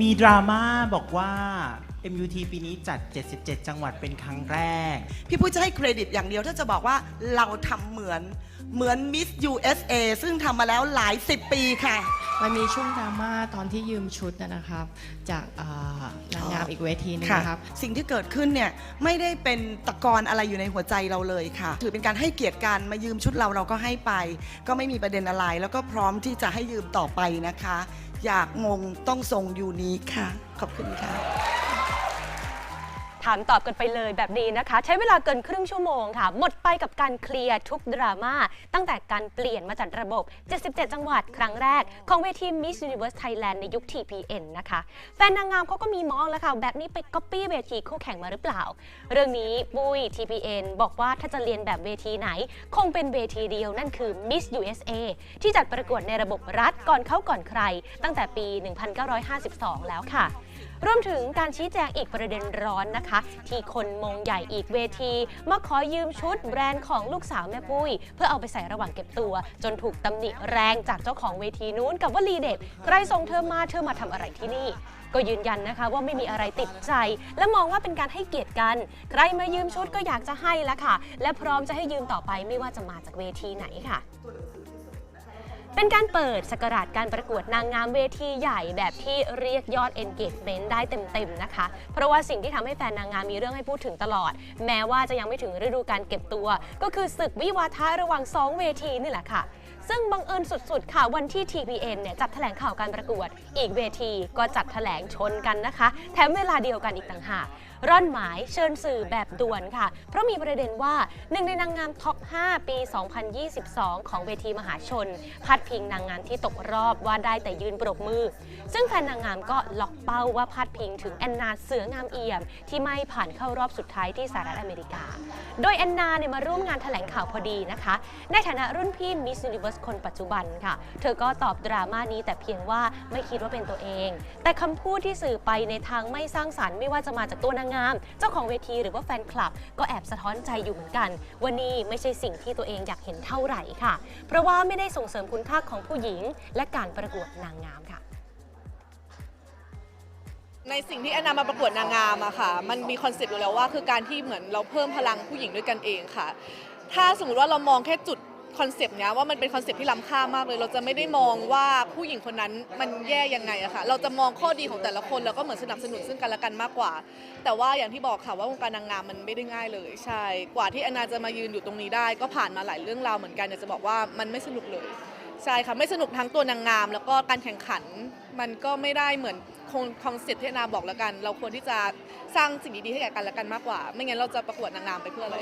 มีดราม่าบอกว่า MUT ปีนี้จัด 77 จังหวัดเป็นครั้งแรก พี่ปุ้ยจะให้เครดิตอย่างเดียวถ้าจะบอกว่าเราทำเหมือนเหมือนมิส USA ซึ่งทำมาแล้วหลายสิบปีค่ะ มันมีช่วงดราม่าตอนที่ยืมชุดนะนะครับ จากอ่านางงามอีกเวทีหนึงค่ะนะครับ สิ่งที่เกิดขึ้นเนี่ยไม่ได้เป็นตะกอนอะไรอยู่ในหัวใจเราเลยค่ะ ถือเป็นการให้เกียรติกันมายืมชุดเราเราก็ให้ไป ก็ไม่มีประเด็นอะไร แล้วก็พร้อมที่จะให้ยืมต่อไปนะคะ อยากงงต้องทรงยูนิคค่ะ ขอบคุณค่ะ ถามตอบกันไปเลยแบบนี้นะคะ ใช้เวลาเกินครึ่งชั่วโมงค่ะ หมดไปกับการเคลียร์ทุกดราม่าตั้งแต่การเปลี่ยนมาจัดระบบ 77 จังหวัดครั้งแรก ของเวที Miss Universe Thailand ในยุค TPN นะคะ แฟนนางงามเขาก็มีมองแล้วค่ะ แบบนี้ไปก๊อปปี้เวทีคู่แข่งมาหรือเปล่า เรื่องนี้ปุ้ย TPN บอกว่าถ้าจะเรียนแบบเวทีไหน คงเป็นเวทีเดียวนั่นคือ Miss USA ที่จัดประกวดในระบบรัฐก่อนเข้าก่อนใคร ตั้งแต่ปี 1952 แล้วค่ะ รวมถึงการชี้แจงอีกประเด็นร้อนนะคะ ที่คนมงใหญ่อีกเวที มาขอยืมชุดแบรนด์ของลูกสาวแม่ปุ้ย เพื่อเอาไปใส่ระหว่างเก็บตัว จนถูกตำหนิแรงจากเจ้าของเวทีนู้นกับว่าลีเด็ดใครส่งเธอมาเธอมาทำอะไรที่นี่ ก็ยืนยันนะคะว่าไม่มีอะไรติดใจ และมองว่าเป็นการให้เกียรติกัน ใครมายืมชุดก็อยากจะให้แล้วค่ะ และพร้อมจะให้ยืมต่อไปไม่ว่าจะมาจากเวทีไหนค่ะ เป็นการเปิดสกราชการประกวดนางงามเวทีใหญ่แบบที่เรียกยอด engagement ได้เต็มๆนะคะ เพราะว่าสิ่งที่ทำให้แฟนนางงามมีเรื่องให้พูดถึงตลอด แม้ว่าจะยังไม่ถึงฤดูการเก็บตัว ก็คือศึกวิวาทะระหว่าง 2 เวทีนี่แหละค่ะ ซึ่งบังเอิญสุดๆ ค่ะ วันที่ TPN เนี่ยจัดแถลงข่าวการประกวด อีกเวทีก็จัดแถลงชนกันนะคะ แถมเวลาเดียวกันอีกต่างหากร่อนหมายเชิญสื่อแบบด่วนค่ะ เพราะมีประเด็นว่าหนึ่งในนางงามท็อป 5 ปี 2022 ของเวทีมหาชน พัดพิงนางงามที่ตกรอบว่าได้แต่ยืนปรบมือ ซึ่งแฟนนางงามก็ล็อกเป้าว่าพัดพิงถึงแอนนาเสืองามเอี่ยม ที่ไม่ผ่านเข้ารอบสุดท้ายที่สหรัฐอเมริกา โดยแอนนาเนี่ยมาร่วมงานแถลงข่าวพอดีนะคะ ในฐานะรุ่นพี่มิส s u นิเว r ร์สคนปัจจุบันค่ะ เธอก็ตอบดราม่านี้แต่เพียงว่าไม่คิดว่าเป็นตัวเอง แต่คำพูดที่สื่อไปในทางไม่สร้างสรรค์ ไม่ว่าจะมาจากตัวนางงาม เจ้าของเวทีหรือว่าแฟนคลับ ก็แอบสะท้อนใจอยู่เหมือนกัน ว่านี่ไม่ใช่สิ่งที่ตัวเองอยากเห็นเท่าไหร่ค่ะ เพราะว่าไม่ได้ส่งเสริมคุณค่าของผู้หญิง และการประกวดนางงามค่ะในสิ่งที่แอนนามาประกวดนางงามอะค่ะ มันมีคอนเซ็ปต์อยู่แล้วว่าคือการที่เหมือนเราเพิ่มพลังผู้หญิงด้วยกันเองค่ะ ถ้าสมมติว่าเรามองแค่จุด คอนเซปต์เนี้ยว่ามันเป็นคอนเซปต์ที่ล้ำค่ามากเลย เราจะไม่ได้มองว่าผู้หญิงคนนั้นมันแย่ยังไงอะค่ะ เราจะมองข้อดีของแต่ละคนแล้วก็เหมือนสนับสนุนซึ่งกันและกันมากกว่า แต่ว่าอย่างที่บอกค่ะว่าวงการนางงามมันไม่ได้ง่ายเลย ใช่ กว่าที่แอนนาจะมายืนอยู่ตรงนี้ได้ ก็ผ่านมาหลายเรื่องราวเหมือนกันอยากจะบอกว่ามันไม่สนุกเลย ใช่ค่ะไม่สนุกทั้งตัวนางงาม แล้วก็การแข่งขัน มันก็ไม่ได้เหมือนคงคอนเซ็ปต์ที่แอนนาบอกแล้วกัน เราควรที่จะสร้างสิ่งดีๆให้แก่กันและกันมากกว่า ไม่งั้นเราจะประกวดนางงามไปเพื่ออะไร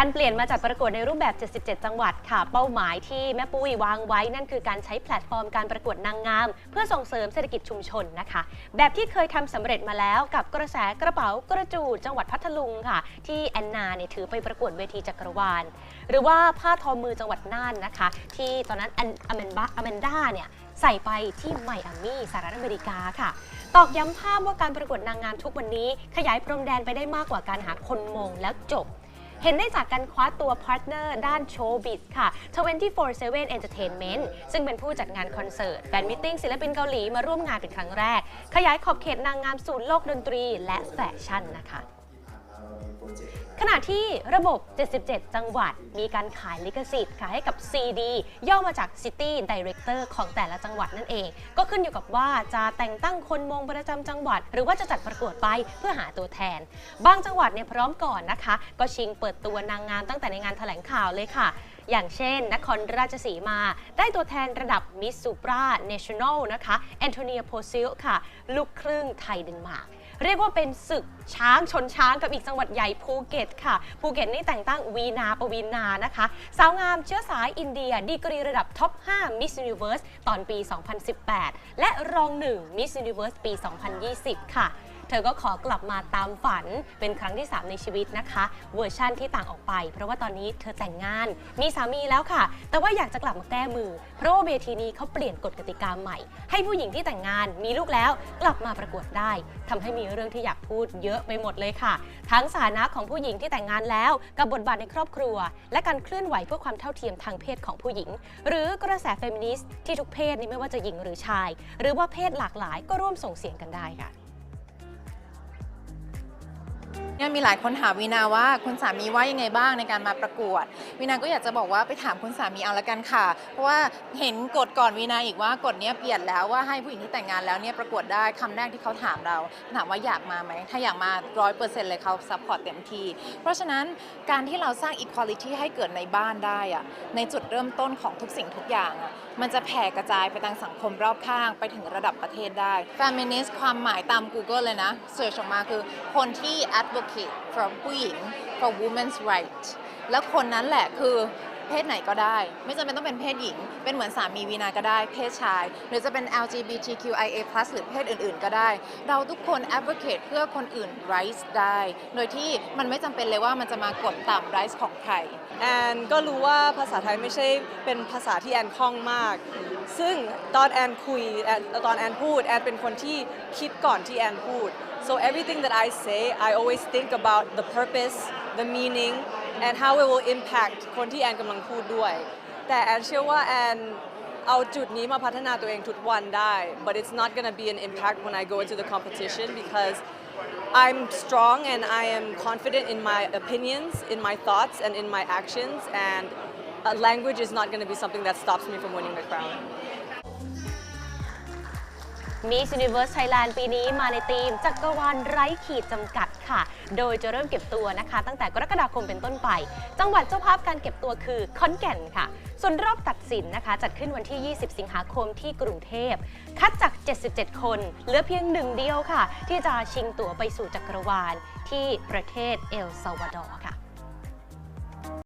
การเปลี่ยนมาจัดประกวดในรูปแบบ 77 จังหวัดค่ะ เป้าหมายที่แม่ปุ้ยวางไว้นั่นคือการใช้แพลตฟอร์มการประกวดนางงาม เพื่อส่งเสริมเศรษฐกิจชุมชนนะคะ แบบที่เคยทำสำเร็จมาแล้วกับกระแสกระเป๋ากระจูดจังหวัดพัทลุงค่ะ ที่แอนนาเนี่ยถือไปประกวดเวทีจักรวาล หรือว่าผ้าทอมือจังหวัดน่านนะคะ ที่ตอนนั้นแอนอแมนบาอแมนด้าเนี่ยใส่ไปที่ไมอามี่สหรัฐอเมริกาค่ะ ตอกย้ำภาพว่าการประกวดนางงามทุกวันนี้ ขยายพรมแดนไปได้มากกว่าการหาคนมงแล้วจบ เห็นได้จากการคว้าตัวพาร์ทเนอร์ด้านโชว์บิสค่ะ 24/7 Entertainment ซึ่งเป็นผู้จัดงานคอนเสิร์ตแฟนมิทติ้งศิลปินเกาหลีมาร่วมงานเป็นครั้งแรก ขยายขอบเขตนางงามสู่โลกดนตรีและแฟชั่นนะคะ ขณะที่ระบบ 77 จังหวัด มีการขายลิขสิทธิ์ค่ะให้กับ CD ย่อมาจาก City Director ของแต่ละจังหวัดนั่นเอง ก็ขึ้นอยู่กับว่าจะแต่งตั้งคนมงประจำจังหวัด หรือว่าจะจัดประกวดไปเพื่อหาตัวแทน บางจังหวัดเนี่ยพร้อมก่อนนะคะ ก็ชิงเปิดตัวนางงามตั้งแต่ในงานแถลงข่าวเลยค่ะ อย่างเช่น นครราชสีมา ได้ตัวแทนระดับมิสซูปราเนชั่นแนลนะคะแอนโทเนียโพซิลค่ะ ลูกครึ่งไทยเดนมาร์ก เรียกว่าเป็นศึกช้างชนช้างกับอีกจังหวัดใหญ่ภูเก็ตค่ะ ภูเก็ตนี่แต่งตั้งวีนาปวีนานะคะ สาวงามเชื้อสายอินเดีย ดีกรีระดับท็อป 5 Miss Universe ตอนปี 2018 และรองหนึ่ง Miss Universe ปี 2020 ค่ะ เธอก็ขอกลับมาตามฝันเป็นครั้งที่ 3 ในชีวิตนะคะ เวอร์ชั่นที่ต่างออกไป เพราะว่าตอนนี้เธอแต่งงาน มีสามีแล้วค่ะ แต่ว่าอยากจะกลับมาแก้มือ เพราะว่าเวทีนี้เขาเปลี่ยนกฎกติกาใหม่ ให้ผู้หญิงที่แต่งงานมีลูกแล้วกลับมาประกวดได้ทำให้มีเรื่องที่อยากพูดเยอะไปหมดเลยค่ะ ทั้งสถานะของผู้หญิงที่แต่งงานแล้ว กับบทบาทในครอบครัว และการเคลื่อนไหวเพื่อความเท่าเทียมทางเพศของผู้หญิง หรือกระแสเฟมินิสต์ที่ทุกเพศนี่ไม่ว่าจะหญิงหรือชาย หรือว่าเพศหลากหลายก็ร่วมส่งเสียงกันได้ค่ะ เนี่ยมีหลายคนถามวีนาว่าคุณสามีว่ายังไงบ้างในการมาประกวดวีนาก็อยากจะบอกว่าไปถามคุณสามีเอาละกันค่ะ เพราะว่าเห็นกฎก่อนวีนาอีกว่ากฎเนี้ยเปลี่ยนแล้วว่าให้ผู้หญิงที่แต่งงานแล้วเนี่ยประกวดได้คำแรกที่เขาถามเรา ถามว่าอยากมาไหมถ้าอยากมาร้อยเปอร์เซ็นต์เลยเขาซัพพอร์ตเต็มที่เพราะฉะนั้นการที่เราสร้าง equality ให้เกิดในบ้านได้อะในจุดเริ่มต้นของทุกสิ่งทุกอย่างอะ มันจะแผ่กระจายไปทางสังคมรอบข้างไปถึงระดับประเทศได้ feminist ความหมายตาม Google เลยนะเสิร์ชออกมาคือคนที่ advocate for ผู้หญิง for women's right แล้วคนนั้นแหละคือ เพศไหนก็ได้ ไม่จำเป็นต้องเป็นเพศหญิง เป็นเหมือนสามีวีนาก็ได้ เพศชาย หรือจะเป็น LGBTQIA+ หรือเพศอื่น ๆ ก็ได้ เราทุกคน advocate เพื่อคนอื่น rights ได้ โดยที่มันไม่จำเป็นเลยว่ามันจะมากดต่ำ rights ของใคร แอนก็รู้ว่าภาษาไทยไม่ใช่เป็นภาษาที่แอนคล่องมาก ซึ่งตอนแอนคุยแอนตอนแอนพูดแอนเป็นคนที่คิดก่อนที่แอนพูด so everything that I say I always think about the purpose the meaning and how it will impact คนที่แอนกำลังพูดด้วย แต่แอนเชื่อว่าแอนเอาจุดนี้มาพัฒนาตัวเองทุกวันได้ but it's not gonna be an impact when I go into the competition because I'm strong and I am confident in my opinions, in my thoughts, and in my actions. And uh, language is not going to be something that stops me from winning the crown. Miss Universe Thailand ปีนี้มาในธีม จักรวาลไร้ขีดจำกัดค่ะ โดยจะเริ่มเก็บตัวนะคะ ตั้งแต่กรกฎาคมเป็นต้นไป จังหวัดเจ้าภาพการเก็บตัวคือขอนแก่นค่ะ ส่วนรอบตัดสินนะคะ จัดขึ้นวันที่ 20 สิงหาคมที่กรุงเทพ คัดจาก 77 คน เหลือเพียงหนึ่งเดียวค่ะ ที่จะชิงตั๋วไปสู่จักรวาลที่ประเทศเอลซัลวาดอร์ค่ะ